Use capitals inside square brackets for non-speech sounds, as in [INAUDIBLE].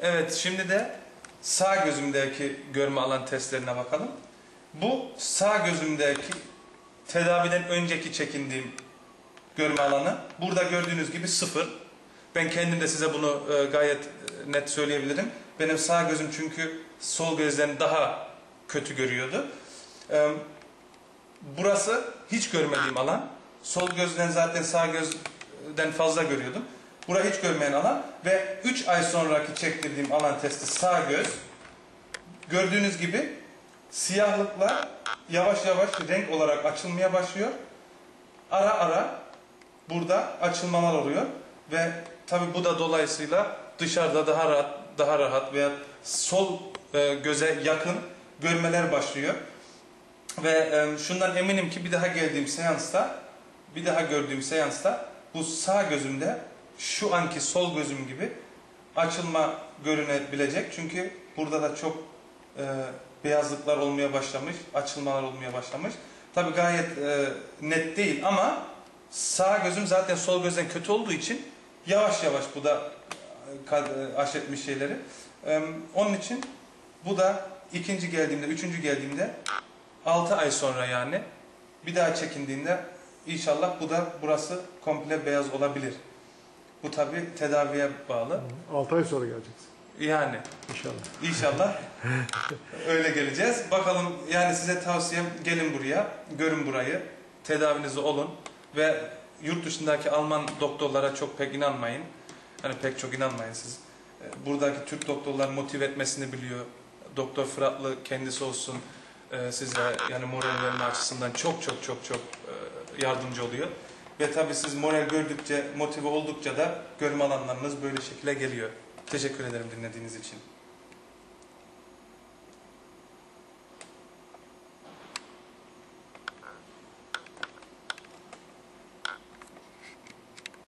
Evet şimdi de sağ gözümdeki görme alan testlerine bakalım. Bu sağ gözümdeki tedaviden önceki çekindiğim görme alanı. Burada gördüğünüz gibi sıfır. Ben kendim de size bunu e, gayet e, net söyleyebilirim. Benim sağ gözüm çünkü sol gözden daha kötü görüyordu. E, burası hiç görmediğim alan. Sol gözden zaten sağ gözden fazla görüyordum. Bura hiç görmeyen alan ve 3 ay sonraki çektirdiğim alan testi sağ göz. Gördüğünüz gibi siyahlıklar yavaş yavaş renk olarak açılmaya başlıyor. Ara ara burada açılmalar oluyor ve tabi bu da dolayısıyla dışarıda daha rahat daha rahat veya sol e, göze yakın görmeler başlıyor. Ve e, şundan eminim ki bir daha geldiğim seansta bir daha gördüğüm seansta bu sağ gözümde şu anki sol gözüm gibi açılma görünebilecek. Çünkü burada da çok e, beyazlıklar olmaya başlamış, açılmalar olmaya başlamış. Tabi gayet e, net değil ama sağ gözüm zaten sol gözden kötü olduğu için yavaş yavaş bu da e, e, aşetmiş şeyleri. E, onun için bu da ikinci geldiğimde, üçüncü geldiğimde 6 ay sonra yani bir daha çekindiğinde inşallah bu da burası komple beyaz olabilir. Bu tabi tedaviye bağlı. 6 ay sonra geleceksin Yani inşallah. İnşallah [LAUGHS] öyle geleceğiz. Bakalım yani size tavsiyem gelin buraya, görün burayı, tedavinizi olun ve yurt dışındaki Alman doktorlara çok pek inanmayın. Hani pek çok inanmayın siz. Buradaki Türk doktorlar motive etmesini biliyor. Doktor Fıratlı kendisi olsun e, size yani moral verme açısından çok çok çok çok e, yardımcı oluyor. Ve tabii siz moral gördükçe, motive oldukça da görme alanlarınız böyle şekilde geliyor. Teşekkür ederim dinlediğiniz için.